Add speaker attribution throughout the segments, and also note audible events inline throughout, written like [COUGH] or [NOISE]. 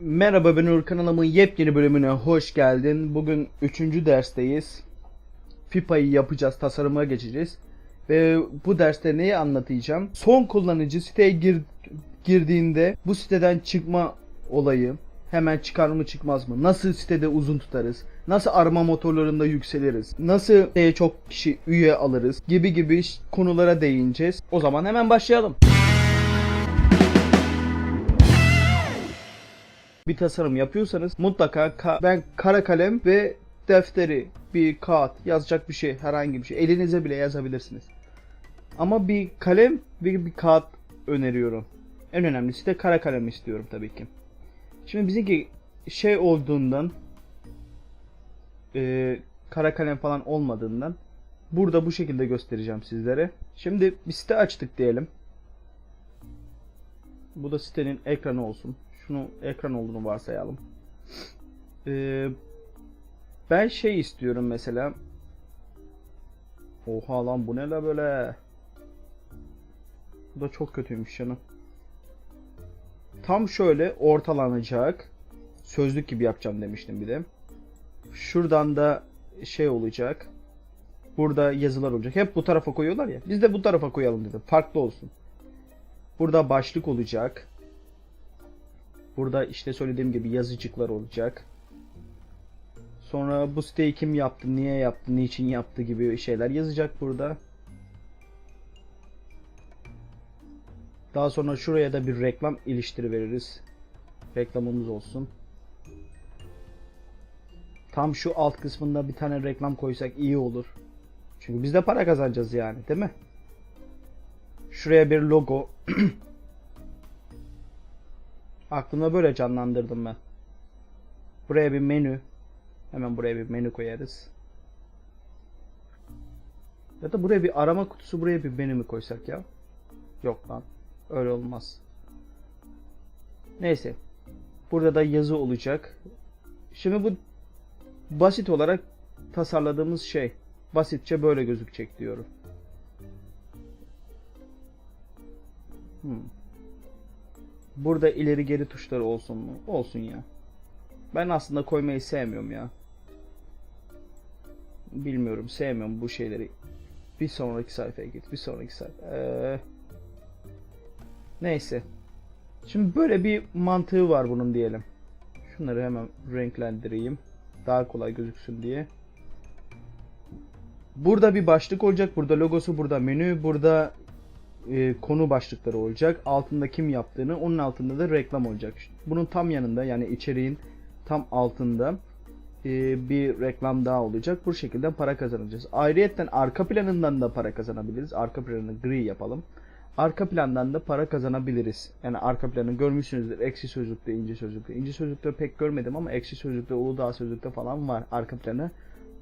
Speaker 1: Merhaba ben Uğur kanalımın yepyeni bölümüne hoş geldin. Bugün 3. dersteyiz. FIPA'yı yapacağız, tasarıma geçeceğiz. Ve bu derste neyi anlatacağım? Son kullanıcı siteye gir- girdiğinde bu siteden çıkma olayı hemen çıkar mı çıkmaz mı? Nasıl sitede uzun tutarız? Nasıl arama motorlarında yükseliriz? Nasıl çok kişi üye alırız? Gibi gibi konulara değineceğiz. O zaman hemen başlayalım. Bir tasarım yapıyorsanız mutlaka ka- ben kara kalem ve defteri, bir kağıt, yazacak bir şey, herhangi bir şey elinize bile yazabilirsiniz. Ama bir kalem ve bir kağıt öneriyorum. En önemlisi de kara kalem istiyorum tabii ki. Şimdi bizimki şey olduğundan e, kara kalem falan olmadığından burada bu şekilde göstereceğim sizlere. Şimdi bir site açtık diyelim. Bu da sitenin ekranı olsun. Şunu ekran olduğunu varsayalım. Ee, ben şey istiyorum mesela. Oha lan bu ne la böyle? Bu da çok kötüymüş canım. Tam şöyle ortalanacak. Sözlük gibi yapacağım demiştim bir de. Şuradan da şey olacak. Burada yazılar olacak. Hep bu tarafa koyuyorlar ya. Biz de bu tarafa koyalım dedim. Farklı olsun. Burada başlık olacak. Burada işte söylediğim gibi yazıcıklar olacak. Sonra bu siteyi kim yaptı, niye yaptı, niçin yaptı gibi şeyler yazacak burada. Daha sonra şuraya da bir reklam iliştiri veririz. Reklamımız olsun. Tam şu alt kısmında bir tane reklam koysak iyi olur. Çünkü biz de para kazanacağız yani, değil mi? Şuraya bir logo [CLEARS THROAT] Aklımda böyle canlandırdım ben. Buraya bir menü. Hemen buraya bir menü koyarız. Ya da buraya bir arama kutusu buraya bir menü mü koysak ya? Yok lan. Öyle olmaz. Neyse. Burada da yazı olacak. Şimdi bu basit olarak tasarladığımız şey. Basitçe böyle gözükecek diyorum. Hmm. Burada ileri geri tuşları olsun mu? Olsun ya. Ben aslında koymayı sevmiyorum ya. Bilmiyorum sevmiyorum bu şeyleri. Bir sonraki sayfaya git. Bir sonraki sayfa. Ee, neyse. Şimdi böyle bir mantığı var bunun diyelim. Şunları hemen renklendireyim. Daha kolay gözüksün diye. Burada bir başlık olacak. Burada logosu, burada menü, burada e, konu başlıkları olacak. Altında kim yaptığını, onun altında da reklam olacak. Bunun tam yanında yani içeriğin tam altında e, bir reklam daha olacak. Bu şekilde para kazanacağız. Ayrıyetten arka planından da para kazanabiliriz. Arka planını gri yapalım. Arka plandan da para kazanabiliriz. Yani arka planı görmüşsünüzdür. Ekşi sözlükte, ince sözlükte. İnce sözlükte pek görmedim ama ekşi sözlükte, Uludağ sözlükte falan var. Arka planı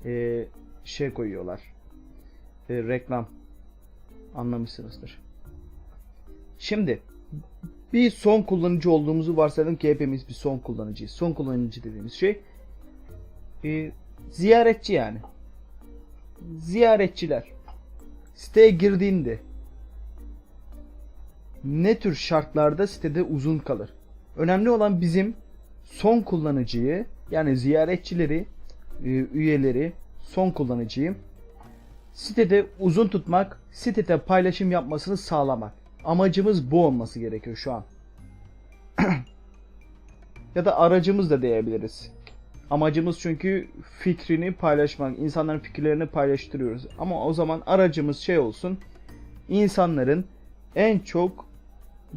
Speaker 1: e, şey koyuyorlar. E, reklam anlamışsınızdır. Şimdi bir son kullanıcı olduğumuzu varsayalım ki hepimiz bir son kullanıcıyız. Son kullanıcı dediğimiz şey e, ziyaretçi yani. Ziyaretçiler siteye girdiğinde ne tür şartlarda sitede uzun kalır? Önemli olan bizim son kullanıcıyı yani ziyaretçileri, e, üyeleri, son kullanıcıyı sitede uzun tutmak, sitede paylaşım yapmasını sağlamak. Amacımız bu olması gerekiyor şu an. [CLEARS THROAT] ya da aracımız da diyebiliriz. Amacımız çünkü fikrini paylaşmak, insanların fikirlerini paylaştırıyoruz. Ama o zaman aracımız şey olsun, insanların en çok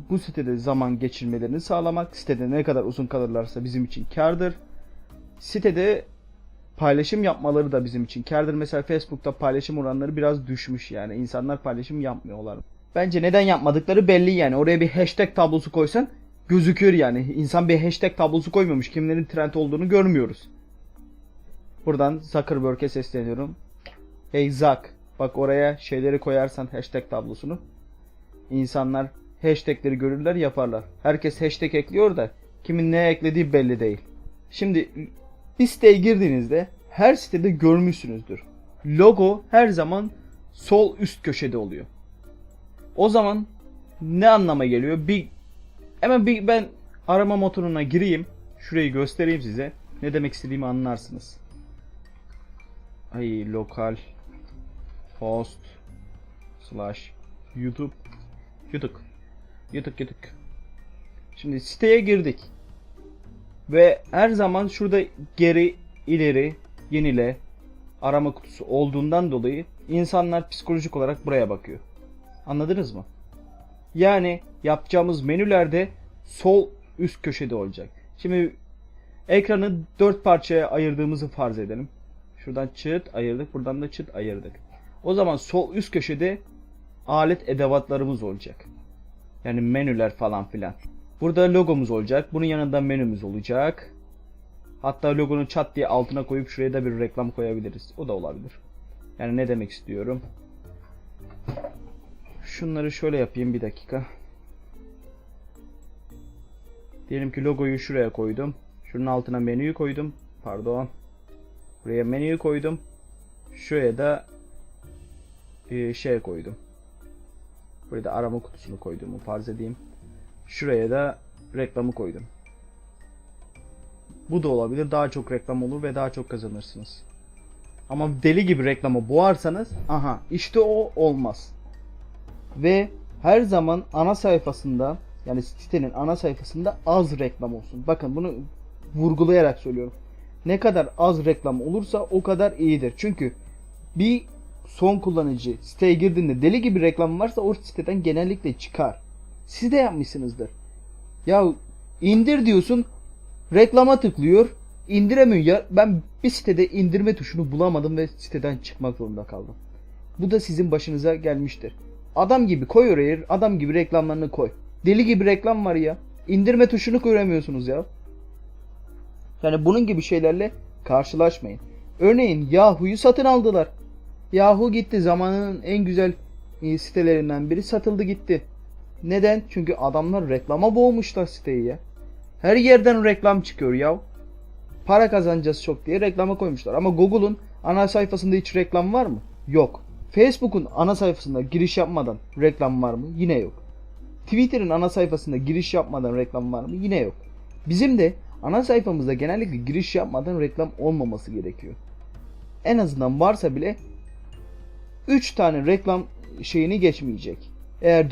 Speaker 1: bu sitede zaman geçirmelerini sağlamak. Sitede ne kadar uzun kalırlarsa bizim için kardır. Sitede paylaşım yapmaları da bizim için kardır. Mesela Facebook'ta paylaşım oranları biraz düşmüş yani. insanlar paylaşım yapmıyorlar. Bence neden yapmadıkları belli yani. Oraya bir hashtag tablosu koysan gözüküyor yani. İnsan bir hashtag tablosu koymamış. Kimlerin trend olduğunu görmüyoruz. Buradan Zuckerberg'e sesleniyorum. Hey Zuck. Bak oraya şeyleri koyarsan hashtag tablosunu. İnsanlar hashtagleri görürler yaparlar. Herkes hashtag ekliyor da kimin ne eklediği belli değil. Şimdi bir siteye girdiğinizde her sitede görmüşsünüzdür. Logo her zaman sol üst köşede oluyor. O zaman ne anlama geliyor? Bir hemen bir ben arama motoruna gireyim. şurayı göstereyim size. Ne demek istediğimi anlarsınız. Ay lokal host slash youtube youtube youtube youtube Şimdi siteye girdik. Ve her zaman şurada geri, ileri, yenile arama kutusu olduğundan dolayı insanlar psikolojik olarak buraya bakıyor. Anladınız mı? Yani yapacağımız menülerde sol üst köşede olacak. Şimdi ekranı dört parçaya ayırdığımızı farz edelim. Şuradan çıt ayırdık, buradan da çıt ayırdık. O zaman sol üst köşede alet edevatlarımız olacak. Yani menüler falan filan. Burada logomuz olacak. Bunun yanında menümüz olacak. Hatta logonun çat diye altına koyup şuraya da bir reklam koyabiliriz. O da olabilir. Yani ne demek istiyorum? Şunları şöyle yapayım bir dakika. Diyelim ki logoyu şuraya koydum. Şunun altına menüyü koydum. Pardon. Buraya menüyü koydum. Şuraya da e, şey koydum. Buraya da arama kutusunu koyduğumu farz edeyim. Şuraya da reklamı koydum. Bu da olabilir. Daha çok reklam olur ve daha çok kazanırsınız. Ama deli gibi reklamı boğarsanız aha işte o olmaz. Ve her zaman ana sayfasında yani sitenin ana sayfasında az reklam olsun. Bakın bunu vurgulayarak söylüyorum. Ne kadar az reklam olursa o kadar iyidir. Çünkü bir son kullanıcı siteye girdiğinde deli gibi reklam varsa o siteden genellikle çıkar. Siz de yapmışsınızdır. Ya indir diyorsun reklama tıklıyor indiremiyor ya ben bir sitede indirme tuşunu bulamadım ve siteden çıkmak zorunda kaldım. Bu da sizin başınıza gelmiştir. Adam gibi koy oraya adam gibi reklamlarını koy. Deli gibi reklam var ya. İndirme tuşunu göremiyorsunuz ya. Yani bunun gibi şeylerle karşılaşmayın. Örneğin Yahoo'yu satın aldılar. Yahoo gitti zamanının en güzel e, sitelerinden biri satıldı gitti. Neden? Çünkü adamlar reklama boğmuşlar siteyi ya. Her yerden reklam çıkıyor ya. Para kazanacağız çok diye reklama koymuşlar. Ama Google'un ana sayfasında hiç reklam var mı? Yok. Facebook'un ana sayfasında giriş yapmadan reklam var mı? Yine yok. Twitter'ın ana sayfasında giriş yapmadan reklam var mı? Yine yok. Bizim de ana sayfamızda genellikle giriş yapmadan reklam olmaması gerekiyor. En azından varsa bile 3 tane reklam şeyini geçmeyecek. Eğer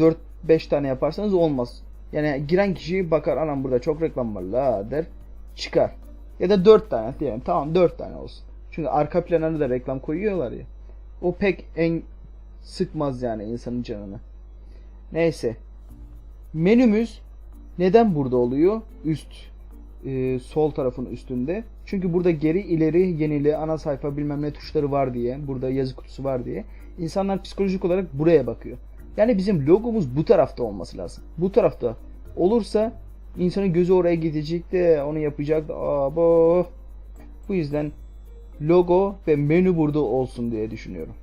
Speaker 1: 4-5 tane yaparsanız olmaz. Yani giren kişi bakar anam burada çok reklam var la der çıkar. Ya da 4 tane diyelim tamam 4 tane olsun. Çünkü arka planlarına da reklam koyuyorlar ya. O pek en sıkmaz yani insanın canını. Neyse. Menümüz neden burada oluyor? Üst e, sol tarafın üstünde. Çünkü burada geri ileri yenile ana sayfa bilmem ne tuşları var diye. Burada yazı kutusu var diye. İnsanlar psikolojik olarak buraya bakıyor. Yani bizim logomuz bu tarafta olması lazım. Bu tarafta olursa insanın gözü oraya gidecek de onu yapacak da abo. Bu yüzden logo ve menü burada olsun diye düşünüyorum.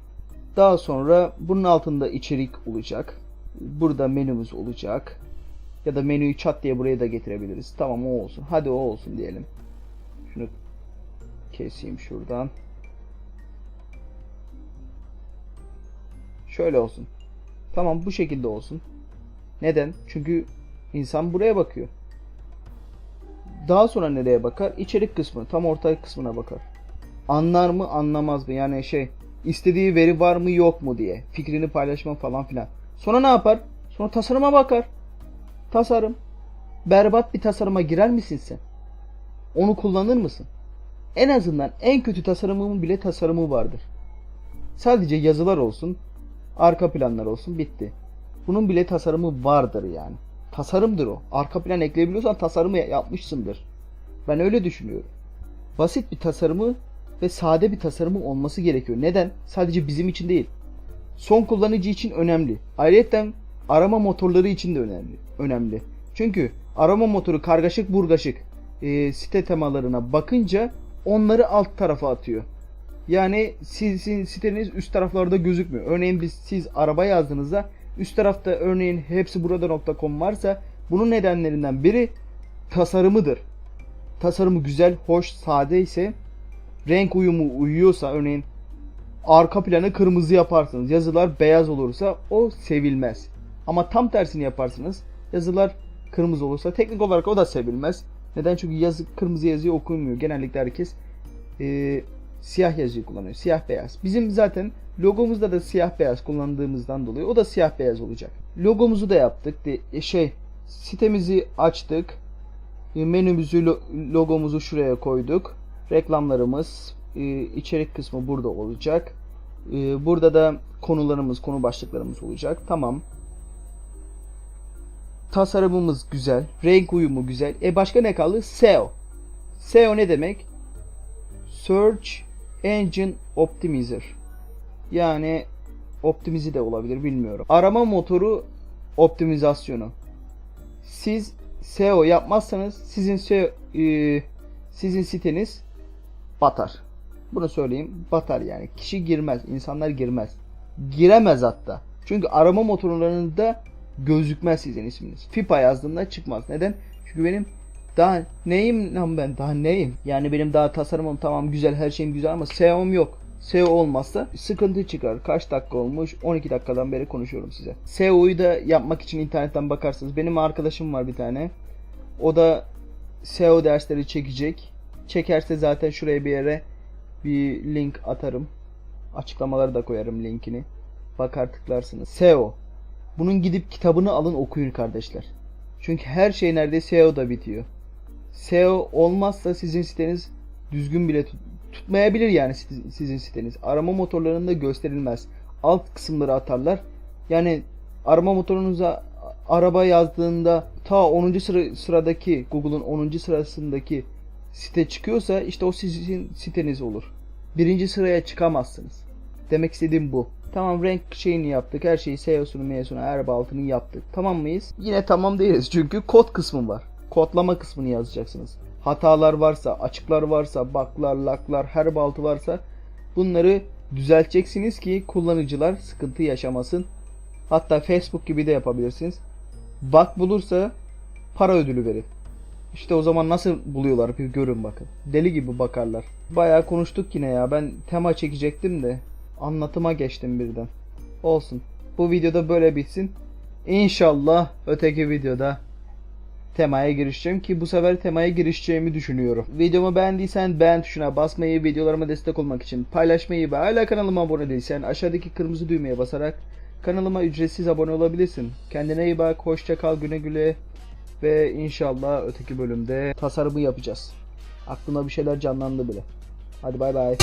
Speaker 1: Daha sonra bunun altında içerik olacak. Burada menümüz olacak. Ya da menüyü çat diye buraya da getirebiliriz. Tamam o olsun. Hadi o olsun diyelim. Şunu keseyim şuradan. Şöyle olsun. Tamam bu şekilde olsun. Neden? Çünkü insan buraya bakıyor. Daha sonra nereye bakar? İçerik kısmı, tam orta kısmına bakar. Anlar mı, anlamaz mı? Yani şey, istediği veri var mı, yok mu diye. Fikrini paylaşma falan filan. Sonra ne yapar? Sonra tasarıma bakar. Tasarım. Berbat bir tasarıma girer misin sen? Onu kullanır mısın? En azından en kötü tasarımımın bile tasarımı vardır. Sadece yazılar olsun, arka planlar olsun bitti. Bunun bile tasarımı vardır yani. Tasarımdır o. Arka plan ekleyebiliyorsan tasarımı yapmışsındır. Ben öyle düşünüyorum. Basit bir tasarımı ve sade bir tasarımı olması gerekiyor. Neden? Sadece bizim için değil. Son kullanıcı için önemli. Ayrıca arama motorları için de önemli. Önemli. Çünkü arama motoru kargaşık burgaşık e, site temalarına bakınca onları alt tarafa atıyor. Yani sizin siteniz üst taraflarda gözükmüyor. Örneğin biz siz araba yazdığınızda üst tarafta örneğin hepsi burada.com varsa bunun nedenlerinden biri tasarımıdır. Tasarımı güzel, hoş, sade ise renk uyumu uyuyorsa örneğin arka planı kırmızı yaparsınız. Yazılar beyaz olursa o sevilmez. Ama tam tersini yaparsınız. Yazılar kırmızı olursa teknik olarak o da sevilmez. Neden? Çünkü yazı, kırmızı yazıyı okumuyor. Genellikle herkes e, siyah yazıyı kullanıyor. Siyah beyaz. Bizim zaten logomuzda da siyah beyaz kullandığımızdan dolayı o da siyah beyaz olacak. Logomuzu da yaptık. De, e, şey sitemizi açtık. E, menümüzü lo- logomuzu şuraya koyduk. Reklamlarımız e, içerik kısmı burada olacak. E, burada da konularımız, konu başlıklarımız olacak. Tamam. Tasarımımız güzel. Renk uyumu güzel. E başka ne kaldı? SEO. SEO ne demek? Search Engine Optimizer. Yani optimize de olabilir bilmiyorum. Arama motoru optimizasyonu. Siz SEO yapmazsanız sizin SEO, e, sizin siteniz batar. Bunu söyleyeyim. Batar yani. Kişi girmez. insanlar girmez. Giremez hatta. Çünkü arama motorlarında gözükmez sizin isminiz. FIPA yazdığında çıkmaz. Neden? Çünkü benim daha neyim lan ben? Daha neyim? Yani benim daha tasarımım tamam güzel, her şeyim güzel ama SEO'm yok. SEO olmazsa sıkıntı çıkar. Kaç dakika olmuş? 12 dakikadan beri konuşuyorum size. SEO'yu da yapmak için internetten bakarsınız. Benim arkadaşım var bir tane. O da SEO dersleri çekecek. Çekerse zaten şuraya bir yere bir link atarım. Açıklamaları da koyarım linkini. Bakar tıklarsınız. SEO. Bunun gidip kitabını alın okuyun kardeşler. Çünkü her şey neredeyse SEO'da bitiyor. SEO olmazsa sizin siteniz düzgün bile tut- tutmayabilir yani sizin siteniz. Arama motorlarında gösterilmez. Alt kısımları atarlar. Yani arama motorunuza araba yazdığında ta 10. sıra, sıradaki Google'un 10. sırasındaki site çıkıyorsa işte o sizin siteniz olur. Birinci sıraya çıkamazsınız. Demek istediğim bu. Tamam renk şeyini yaptık. Her şeyi SEO'sunu, MEO'sunu, erba altını yaptık. Tamam mıyız? Yine tamam değiliz. Çünkü kod kısmı var. Kodlama kısmını yazacaksınız. Hatalar varsa, açıklar varsa, baklar, laklar, her baltı varsa bunları düzelteceksiniz ki kullanıcılar sıkıntı yaşamasın. Hatta Facebook gibi de yapabilirsiniz. Bak bulursa para ödülü verin. İşte o zaman nasıl buluyorlar bir görün bakın. Deli gibi bakarlar. Bayağı konuştuk yine ya. Ben tema çekecektim de anlatıma geçtim birden. Olsun. Bu videoda böyle bitsin. İnşallah öteki videoda temaya girişeceğim ki bu sefer temaya girişeceğimi düşünüyorum. Videomu beğendiysen beğen tuşuna basmayı, videolarıma destek olmak için paylaşmayı ve hala kanalıma abone değilsen aşağıdaki kırmızı düğmeye basarak kanalıma ücretsiz abone olabilirsin. Kendine iyi bak, hoşça kal, güle güle ve inşallah öteki bölümde tasarımı yapacağız. Aklımda bir şeyler canlandı bile. Hadi bay bay.